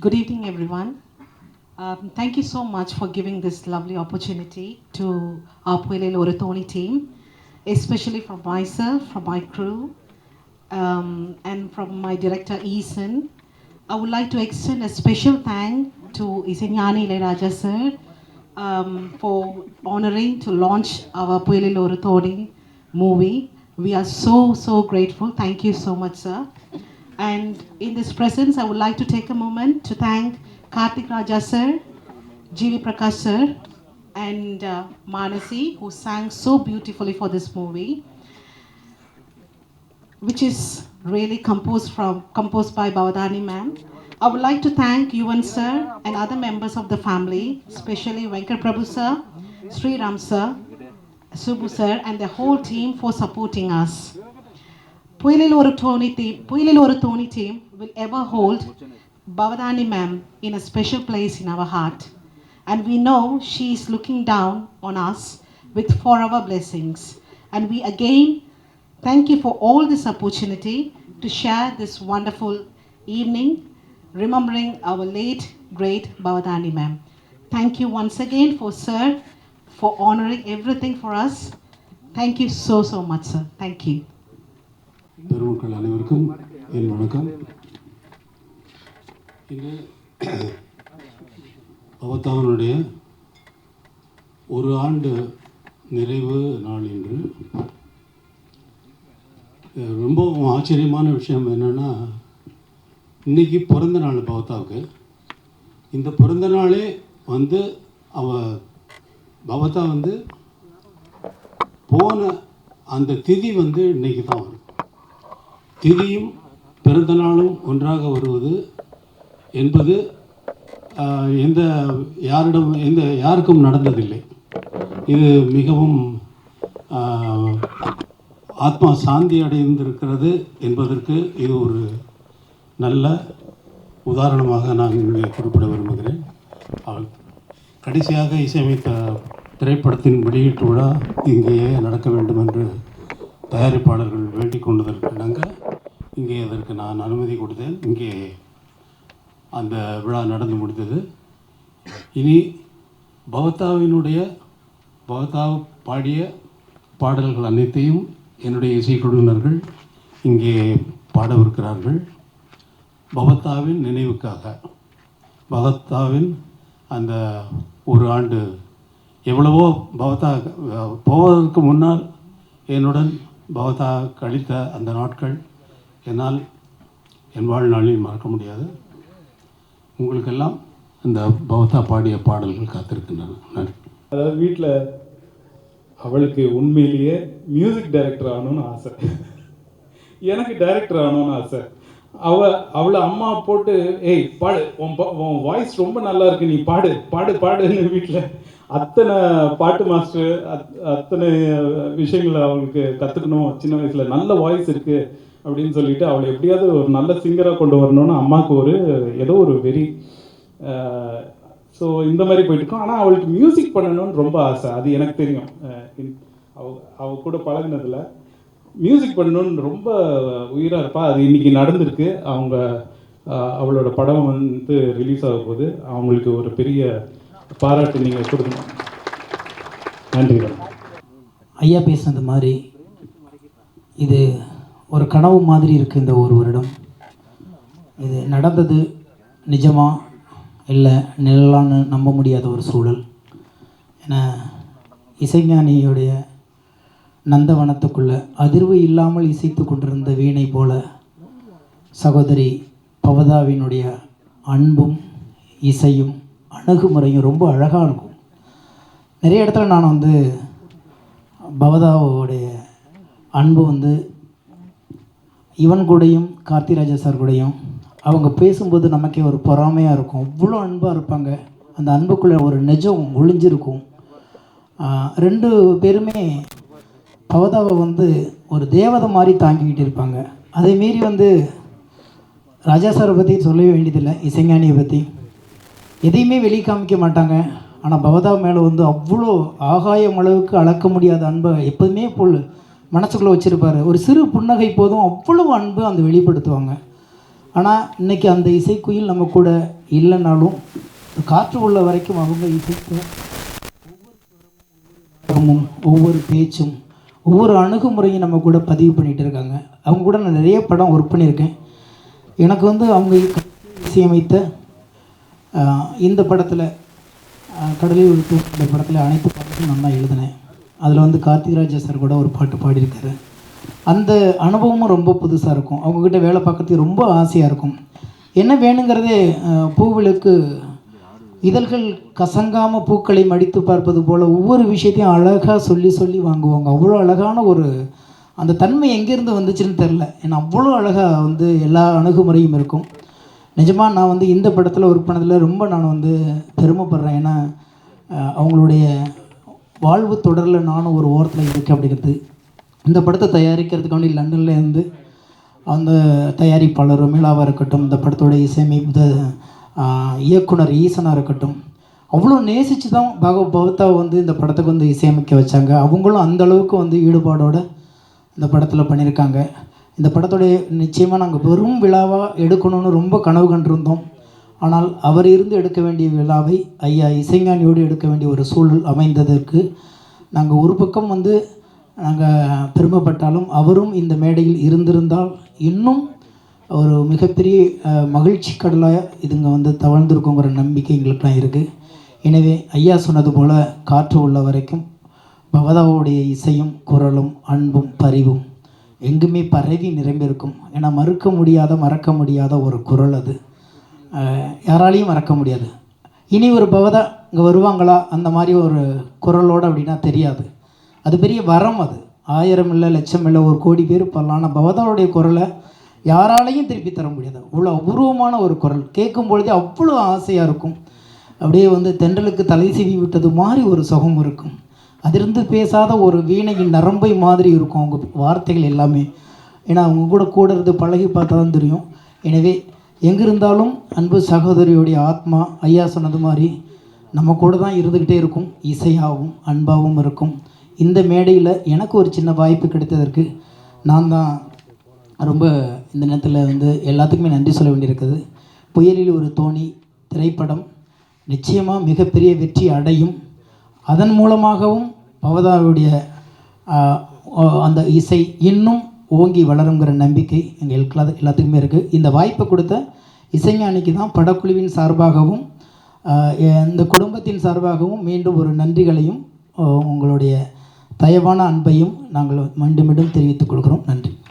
Good evening, everyone. Um, thank you so much for giving this lovely opportunity to our Puele Loratoni team, especially from myself, from my crew, um, and from my director Eason. I would like to extend a special thank to Isenyani Ilaraja sir um, for honoring to launch our Puele Loratoni movie. We are so, so grateful. Thank you so much, sir. And in this presence, I would like to take a moment to thank Karthik Raja sir. Prakash sir, and uh, Manasi, who sang so beautifully for this movie, which is really composed from composed by Bhavadani ma'am. I would like to thank Yuvan sir and other members of the family, especially Venkat Prabhu sir, Sri Ram sir, Subbu sir, and the whole team for supporting us. Puilil or team, Puilil or team will ever hold Bhavadani ma'am in a special place in our heart. And we know she is looking down on us with forever blessings. And we again thank you for all this opportunity to share this wonderful evening, remembering our late great Bhavadani ma'am. Thank you once again for sir, for honoring everything for us. Thank you so, so much, sir. Thank you. பெருமக்கள் அனைவருக்கும் என் வணக்கம். இன்று அவத்தானுடைய ஒரு ஆண்டு நிறைவு நாள் இன்று. ரொம்ப ஆச்சரியமான விஷயம் என்னென்னா இன்னைக்கு பிறந்த நாள் பவத்தாவுக்கு இந்த பிறந்த நாளே வந்து அவ பவதா வந்து போன அந்த திதி வந்து இன்னைக்கு தான் வரும் திதியும் பிறந்த நாளும் ஒன்றாக வருவது என்பது எந்த யாரிடம் எந்த யாருக்கும் நடந்ததில்லை. இது மிகவும் ஆத்மா சாந்தி அடைந்திருக்கிறது என்பதற்கு இது ஒரு நல்ல உதாரணமாக நான் இங்கே குறிப்பிட விரும்புகிறேன். அவள் கடைசியாக இசையமைத்த திரைப்படத்தின் வெளியீட்டு விழா இங்கேயே நடக்க வேண்டும் என்று தயாரிப்பாளர்கள் வேண்டிக் கொண்டதற்கு இணங்க இங்கே அதற்கு நான் அனுமதி கொடுத்தேன். இங்கே அந்த விழா நடந்து முடிந்தது. இனி பவதாவினுடைய பவதா பாடிய பாடல்கள் அனைத்தையும் என்னுடைய இசைக்குழுவினர்கள் இங்கே பாடவிருக்கிறார்கள். பவத்தாவின் நினைவுக்காக பவத்தாவின் அந்த ஒரு ஆண்டு எவ்வளவோ பவதா போவதற்கு முன்னால் என்னுடன் பவதா கழித்த அந்த நாட்கள் என்னால் என் வாழ்நாளில் மறக்க முடியாது. உங்களுக்கெல்லாம் இந்த பவதா பாடிய பாடல்கள் காத்திருக்கின்றன. நன்றி. அதாவது வீட்டில் அவளுக்கு உண்மையிலேயே மியூசிக் டைரக்டர் ஆகணும்னு ஆசை. எனக்கு டைரக்டர் ஆகணும்னு ஆசை. அவ அவளை அம்மா போட்டு ஏய் பாடு உன் உன் வாய்ஸ் ரொம்ப நல்லா இருக்கு நீ பாடு பாடு பாடுன்னு வீட்டில் அத்தனை பாட்டு மாஸ்டர் அத்தனை விஷயங்களை அவளுக்கு கற்றுக்கணும் சின்ன வயசில் நல்ல வாய்ஸ் இருக்குது அப்படின்னு சொல்லிட்டு அவளை எப்படியாவது ஒரு நல்ல சிங்கராக கொண்டு வரணும்னு அம்மாவுக்கு ஒரு ஏதோ ஒரு வெறி. ஸோ இந்த மாதிரி போயிட்டு இருக்கோம். ஆனால் அவளுக்கு மியூசிக் பண்ணணும்னு ரொம்ப ஆசை. அது எனக்கு தெரியும். அவ அவ கூட பழகினதில் மியூசிக் பண்ணணும்னு ரொம்ப உயிராக இருப்பா. அது இன்னைக்கு நடந்திருக்கு. அவங்க அவளோட படம் வந்து ரிலீஸ் ஆக போகுது. அவங்களுக்கு ஒரு பெரிய பாராட்டு நீங்கள் கொடுக்கணும். நன்றி ஐயா பேசுனது மாதிரி இது ஒரு கனவு மாதிரி இருக்குது இந்த ஒரு வருடம். இது நடந்தது நிஜமா இல்லை நிழலான்னு நம்ப முடியாத ஒரு சூழல். ஏன்னா இசைஞானியுடைய நந்தவனத்துக்குள்ளே அதிர்வு இல்லாமல் இசைத்து கொண்டிருந்த வீணை போல சகோதரி பவதாவினுடைய அன்பும் இசையும் அணுகுமுறையும் ரொம்ப அழகாக இருக்கும். நிறைய இடத்துல நான் வந்து பவதாவோடைய அன்பு வந்து இவன் கூடயும் கார்த்திராஜா சார் கூடையும் அவங்க பேசும்போது நமக்கே ஒரு பொறாமையாக இருக்கும். அவ்வளோ அன்பாக இருப்பாங்க. அந்த அன்புக்குள்ளே ஒரு நிஜம் ஒளிஞ்சிருக்கும். ரெண்டு பேருமே பவதாவை வந்து ஒரு தேவதை மாதிரி தாங்கிக்கிட்டு இருப்பாங்க. அதே மீறி வந்து ராஜா சாரை பற்றி சொல்லவே வேண்டியதில்லை இசைஞானியை பற்றி எதையுமே வெளியே காமிக்க மாட்டாங்க. ஆனால் பவதா மேலே வந்து அவ்வளோ ஆகாயம் அளவுக்கு அளக்க முடியாத அன்பை எப்போதுமே போல் மனசுக்குள்ளே வச்சுருப்பார். ஒரு சிறு புன்னகை போதும் அவ்வளோ அன்பு அந்த வெளிப்படுத்துவாங்க. ஆனால் இன்னைக்கு அந்த இசைக்குயில் நம்ம கூட இல்லைனாலும் காற்று உள்ள வரைக்கும் அவங்க இசைக்கு ஒவ்வொரு ஒவ்வொரு பேச்சும் ஒவ்வொரு அணுகுமுறையும் நம்ம கூட பதிவு பண்ணிகிட்டு இருக்காங்க. அவங்க கூட நான் நிறைய படம் ஒர்க் பண்ணியிருக்கேன். எனக்கு வந்து அவங்க இசையமைத்த இந்த படத்தில் கடலில் விழுத்து இந்த படத்தில் அனைத்து பாட்டுக்கும் நான் தான் எழுதினேன். அதில் வந்து கார்த்திகராஜா சார் கூட ஒரு பாட்டு பாடியிருக்காரு. அந்த அனுபவமும் ரொம்ப புதுசாக இருக்கும். அவங்கக்கிட்ட வேலை பார்க்கறதுக்கு ரொம்ப ஆசையாக இருக்கும். என்ன வேணுங்கிறதே ஆஹ், பூவிலுக்கு இதழ்கள் கசங்காமல் பூக்களை மடித்து பார்ப்பது போல் ஒவ்வொரு விஷயத்தையும் அழகாக சொல்லி சொல்லி வாங்குவாங்க. அவ்வளோ அழகான ஒரு அந்த தன்மை எங்கேருந்து வந்துச்சுன்னு தெரில ஏன்னா அவ்வளோ அழகாக வந்து எல்லா அணுகுமுறையும் இருக்கும். நிஜமாக நான் வந்து இந்த படத்தில் ஒர்க் பண்ணதில் ரொம்ப நான் வந்து பெருமைப்படுறேன். ஏன்னா அவங்களுடைய வாழ்வு தொடரில் நானும் ஒரு ஓரத்தில் இருக்கேன் அப்படிங்கிறது. இந்த படத்தை தயாரிக்கிறதுக்காண்டி லண்டனில் இருந்து அந்த தயாரிப்பாளர் மீளாவாக இருக்கட்டும் இந்த படத்தோட இசையமைப்பு இயக்குனர் ஈசனாக இருக்கட்டும் அவ்வளோ நேசித்து தான் பக பவத்தாவை வந்து இந்த படத்துக்கு வந்து இசையமைக்க வச்சாங்க. அவங்களும் அந்த அளவுக்கு வந்து ஈடுபாடோடு இந்த படத்தில் பண்ணியிருக்காங்க. இந்த படத்தோடைய நிச்சயமாக நாங்கள் வெறும் விழாவாக எடுக்கணும்னு ரொம்ப கனவு கண்டிருந்தோம். ஆனால் அவர் இருந்து எடுக்க வேண்டிய விழாவை ஐயா இசைஞானியோடு எடுக்க வேண்டிய ஒரு சூழல் அமைந்ததற்கு நாங்கள் ஒரு பக்கம் வந்து நாங்கள் பெருமைப்பட்டாலும் அவரும் இந்த மேடையில் இருந்திருந்தால் இன்னும் ஒரு மிகப்பெரிய மகிழ்ச்சி கடலாக இதுங்க வந்து தவழ்ந்திருக்குங்கிற நம்பிக்கை எங்களுக்குலாம் இருக்குது எனவே ஐயா சொன்னது போல் காற்று உள்ள வரைக்கும் பவதாவுடைய இசையும் குரலும் அன்பும் பரிவும் எங்குமே பரவி நிரம்பியிருக்கும். ஏன்னா மறுக்க முடியாத மறக்க முடியாத ஒரு குரல் அது. யாராலையும் மறக்க முடியாது. இனி ஒரு பவதா இங்கே வருவாங்களா? அந்த மாதிரி ஒரு குரலோடு அப்படின்னா தெரியாது. அது பெரிய வரம் அது. ஆயிரம் இல்லை லட்சம் இல்லை ஒரு கோடி பேர் பண்ணலாம் ஆனால் பவதாவுடைய குரலை யாராலையும் திருப்பி தர முடியாது. அவ்வளோ அபூர்வமான ஒரு குரல். கேட்கும் பொழுதே அவ்வளோ ஆசையாக இருக்கும். அப்படியே வந்து தென்றலுக்கு தலை சீவி விட்டது மாதிரி ஒரு சுகம் இருக்கும். அதிலிருந்து பேசாத ஒரு வீணையின் நரம்பை மாதிரி இருக்கும் அவங்க வார்த்தைகள் எல்லாமே. ஏன்னா அவங்க கூட கூட இருந்து பழகி பார்த்தா தான் தெரியும். எனவே எங்கிருந்தாலும் அன்பு சகோதரியுடைய ஆத்மா ஐயா சொன்னது மாதிரி நம்ம கூட தான் இருந்துக்கிட்டே இருக்கும். இசையாகவும் அன்பாகவும் இருக்கும். இந்த மேடையில் எனக்கு ஒரு சின்ன வாய்ப்பு கிடைத்ததற்கு நான் தான் ரொம்ப இந்த நேரத்தில் வந்து எல்லாத்துக்குமே நன்றி சொல்ல வேண்டியிருக்குது. புயலில் ஒரு தோணி திரைப்படம் நிச்சயமாக மிகப்பெரிய வெற்றி அடையும். அதன் மூலமாகவும் பவதாவுடைய அந்த இசை இன்னும் ஓங்கி வளருங்கிற நம்பிக்கை எங்கள் எல்லா எல்லாத்துக்குமே இருக்குது இந்த வாய்ப்பை கொடுத்த இசைஞானிக்கு தான் படக்குழுவின் சார்பாகவும் இந்த குடும்பத்தின் சார்பாகவும் மீண்டும் ஒரு நன்றிகளையும் உங்களுடைய தயவான அன்பையும் நாங்கள் மீண்டும் மீண்டும் தெரிவித்துக் கொள்கிறோம். நன்றி.